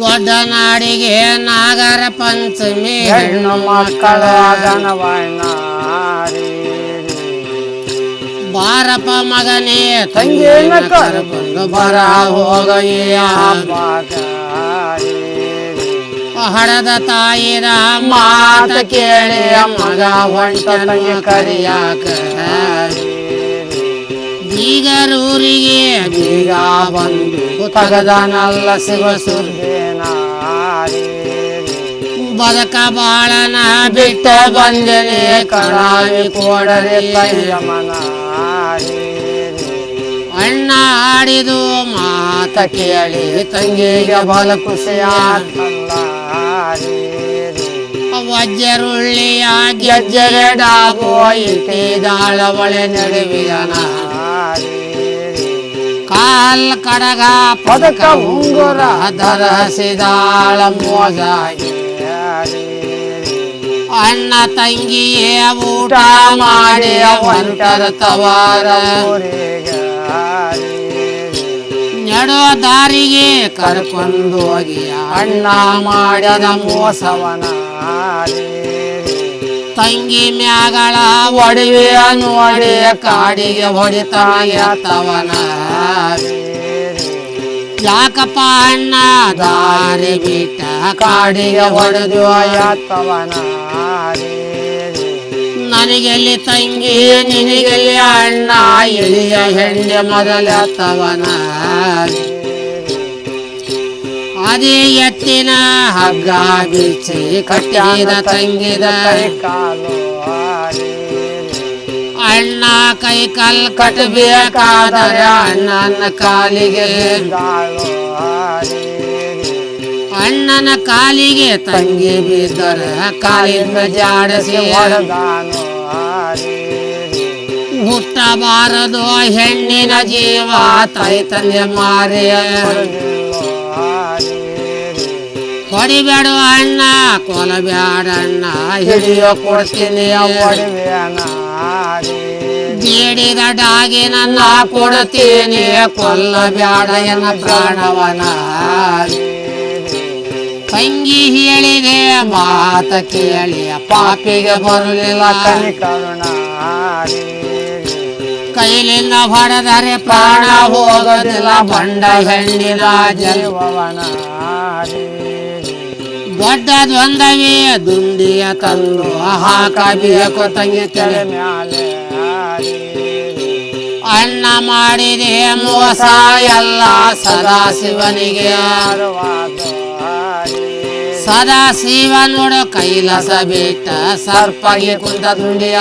ದೊಡ್ಡ ನಾಡಿಗೆ ನಾಗರ ಪಂಚಮಿ ಹೆಣ್ಣು ಮಕ್ಕಳ ಗಣವಣ್ಣ ಬಾರಪ್ಪ ಮಗನೇ ತಂಗಿಯನ್ನ ಕರಕೊಂಡು ಕರ್ಕೊಂಡು ಬರ ಹೋಗಯ್ಯ. ಹಡದ ತಾಯಿರ ಮಾತ ಕೇಳಿ ಮಗ ಹೊಂಟ ಕರಿಯಾಕ. ಬೀಗರೂರಿಗೆ ಈಗ ಬಂದು ತಗದನಲ್ಲ ಶಿವ ಬದಕ ಬಾಳನ ಬಿಟ್ಟ ಬಂದನೆ ಕರಾವಿ ಕೊಡರೆ ಅಣ್ಣ ಆಡಿದು ಮಾತ ಕೇಳಿ ತಂಗಿಗೆ ಬಲ ಖುಷಿಯಾತಲ್ಲ ವಜ್ರರುಳ್ಳಿಯ ಗೆಜ್ಜೆರೆ ಡಾಬು ಇಟ್ಟಿದಾಳ ಒಳೆ ನಡುವಿದನ ಕಾಲ್ ಕಡಗ ಪದಕ ಉಂಗುರ ಧರಸಿದಾಳ ಮೋಜಾಗಿ. ಅಣ್ಣ ತಂಗಿಯೇ ಊಟ ಮಾಡಿ ಅವಂತರ ತವಾರ. ನಡೋ ದಾರಿಗೆ ಕರ್ಕೊಂಡು ಹೋಗಿ. ಅಣ್ಣ ಮಾಡದ ಮೋಸವನ ತಂಗಿ ಮ್ಯಾಗಳ ಒಡವೆ ನೋಡಿ ಕಾಡಿಗೆ ಹೊಡಿತಾಯತವನ ಯಾಕಪ್ಪ ಅಣ್ಣ? ದಾರಿ ಬಿಟ್ಟ ಕಾಡಿಗೆ ಹೊಡೆದು ನನಗೆಲ್ಲಿ ತಂಗಿ, ನಿನಗೆಲ್ಲಿ ಅಣ್ಣ? ಎಳಿಯ ಹೆಂಡೆ ಮೊದಲತ್ತವನ ಅದೇ ಎತ್ತಿನ ಹಗ್ಗ ಬಿಚ್ಚಿ ಕಟ್ಟಿದ ತಂಗಿದ ಅಣ್ಣ ಕೈ ಕಲ್ ಕಟ್ಟಬೇಕಾದರೆ ಅಣ್ಣನ ಕಾಲಿಗೆ. ಅಣ್ಣನ ಕಾಲಿಗೆ ತಂಗಿ ಬಿದ್ದರೆ ಕಾಲಿನ ಜಾಡಿಸಿ. ಹುಟ್ಟಬಾರದು ಹೆಣ್ಣಿನ ಜೀವ, ತೈತನ್ಯ ಮಾರಿಯ. ಹೊಡಿಬೇಡ ಅಣ್ಣ ಕೊಲಬೇಡ ಅಣ್ಣ ಹಿಡಿಯೋ ಕೊಡ್ತೀನಿ ಬೇಡಿದ ಡಾಗಿನ ನನ್ನ ಕೊಡ್ತೀನಿ, ಕೊಲ್ಲಬೇಡ ಎನ್ನ ಪ್ರಾಣವನ. ತಂಗಿ ಹೇಳಿದೆ ಮಾತ ಕೇಳಿ, ಪಾಪಿಗೆ ಬರಲಿಲ್ಲ. ಕೈಲಿಂದ ಹೊಡೆದರೆ ಪ್ರಾಣ ಹೋಗೋದಿಲ್ಲ, ಬಂಡ ಹೆಣ್ಣಿನ ಜೀವ ದೊಡ್ಡದೊಂದವೇ ದುಂಡಿಯ ತಂದು ಹಾಕಬೇಕು ಕೊತ್ತಂಗಿ ತಲೆ ಅಣ್ಣ ಮಾಡಿದೆ ಮೋಸ ಎಲ್ಲ ಸದಾ ಶಿವನಿಗೆ ಸದಾ ಶಿವ ನೋಡು ಕೈಲಾಸ ಬಿಟ್ಟ ಸರ್ಪಗೆ ಕುಂತ ದುಂಡಿಯ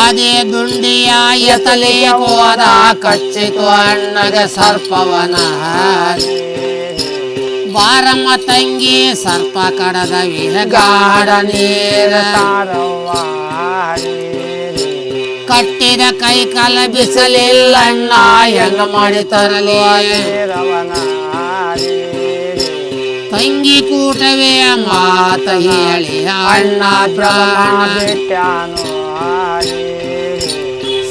ಅದೇ ದುಂಡಿಯ ತಲೆಯ ಹೋದ ಕಚ್ಚಿತು ಅಣ್ಣಗೆ ಸರ್ಪವನ ಬಾರಮ್ಮ ತಂಗಿ, ಸರ್ಪ ಕಡದ ವಿಹಗಾಡ ನೀರ. ಕಟ್ಟಿದ ಕೈ ಕಾಲ ಬಿಸಲಿಲ್ಲ ಹೆಂಗ ಮಾಡಿ ತರಲಿ. ತಂಗಿ ಕೂಟವೇ ಮಾತ ಹೇಳಿ, ಅಣ್ಣ ಪ್ರಾಣ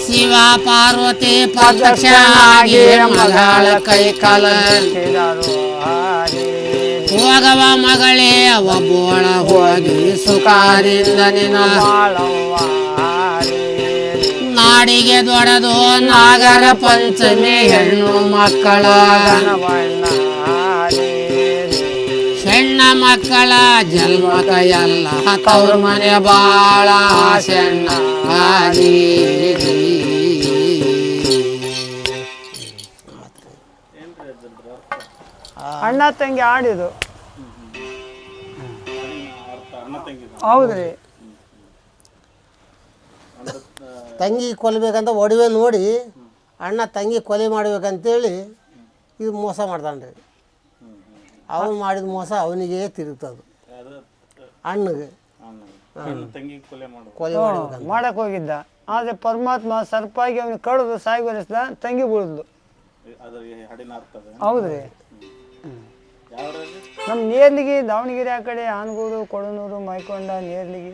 ಶಿವ ಪಾರ್ವತಿ ಪ್ರತ್ಯಕ್ಷನಾಗಿ ಮಗಳ ಕೈ ಕಾಲ ಹೋಗವ ಮಗಳೇ, ಅವ ಬೋಳ ಹೋಗಿ ಸುಖಾರಿಂದ ನಿನ ನಾಡಿಗೆ ದೊಡದು ನಾಗರ ಪಂಚಮಿ ಹೆಣ್ಣು ಮಕ್ಕಳ ಹೆಣ್ಣ ಮಕ್ಕಳ ಜನ್ಮಕ ಎಲ್ಲ ತವ್ರ ಮನೆ ಬಾಳ ಸಣ್ಣ. ಅಣ್ಣ ತಂಗಿ ಆಡಿದು ಹೌದ್ರಿ. ತಂಗಿ ಕೊಲ್ಬೇಕಂತ ಒಡವೆ ನೋಡಿ ಅಣ್ಣ ತಂಗಿ ಕೊಲೆ ಮಾಡ್ಬೇಕಂತೇಳಿ ಇದು ಮೋಸ ಮಾಡ್ತಾನೆ ರೀ ಅವನು ಮಾಡಿದ ಮೋಸ ಅವನಿಗೆ ತಿರುಗ್ತದು. ಅಣ್ಣಗೆ. ಕೊಲೆ ಮಾಡ್ಬೇಕಂತ. ಮಾಡಕ್ ಹೋಗಿದ್ದ. ಆದ್ರೆ ಪರಮಾತ್ಮ ಸರ್ಪಾಗಿ ಅವನಿಗೆ ಕಡಿದು ಸಾಯ್ಗೊಳಿಸ್ದ ತಂಗಿ ಬೀಳಿದ್ಲು ಹೌದ್ರಿ. ನಮ್ಮ ನೇರ್ಲಿಗಿ ದಾವಣಗೆರೆ ಆ ಕಡೆ ಆನಗೂರು ಕೊಡನೂರು ಮೈಕೊಂಡ ನೇರ್ಲಿಗಿ.